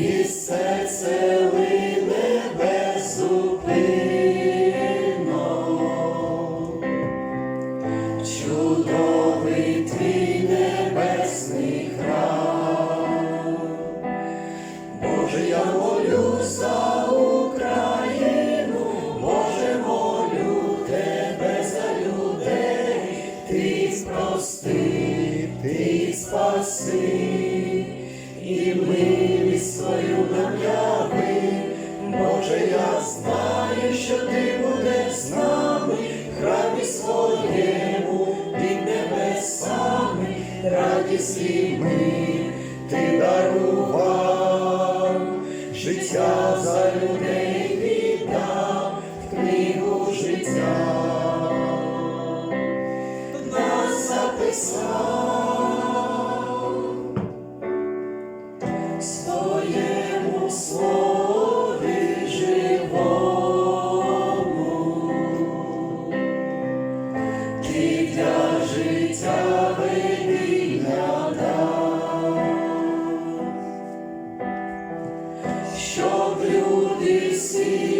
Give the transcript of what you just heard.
і серце лине. Чудовий твій небесний храм, Боже, я молю за Україну, Боже, молю тебе за людей, ти прости, ти спаси і ми. завжди буде з нами, храмі своєму під небесами, радість і мир ти дарував, життя за людей в книгу життя, нас записав. Своєму слову. see.